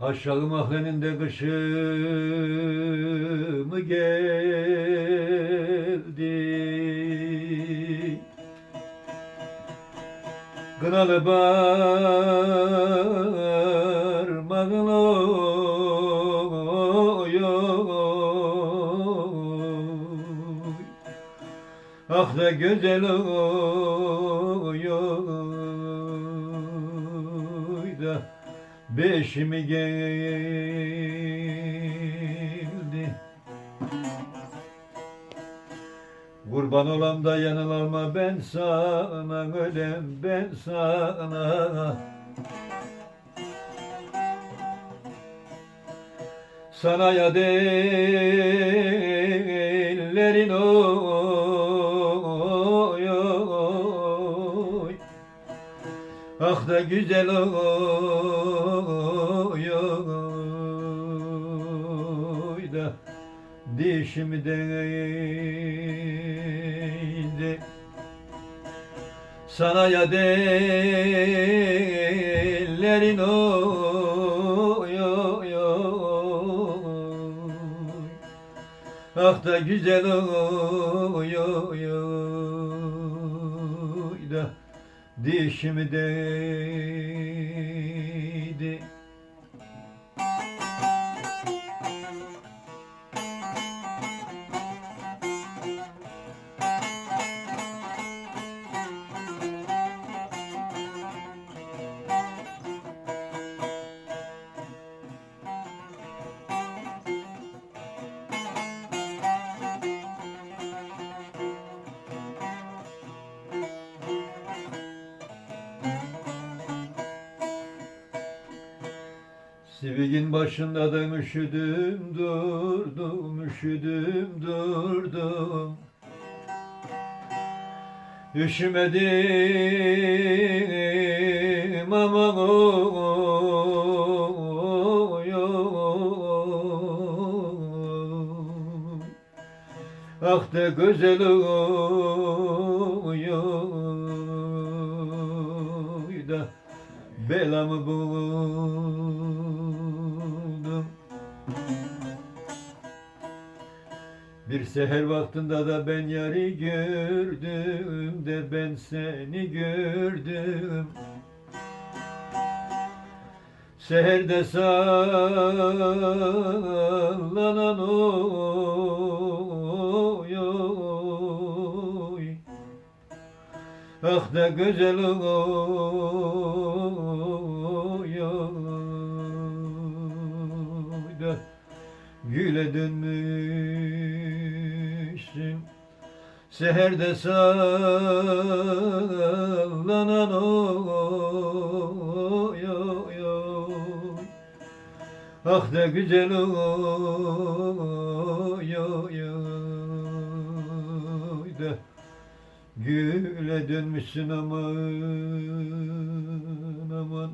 Aşağı mahallenin kışı mı geldi? Kınalı parmağın oy Ah da güzel oy oy beşimi geldi. Kurban olam da yanılalma ben sana ölem ben sana. Sana ya ellerin oy oy. Ah da güzel oy dişimi değdi. Sana ya ellerin oy oy oy. Ah da güzel oy oy oy. Da dişimi değdi Sivigin başında da üşüdüm durdum, üşüdüm durdum. Üşümedim aman oy. Ah da güzel oy da belamı buldum. Bir seher vaktinde da ben yarı gördüm de ben seni gördüm. Seherde sallanan oy oy. Ah da güzel oy oy. Da güle dönmüşsün Seherde sallanan oy oy oy. Ah da güzel oy Güle dönmüşsün aman aman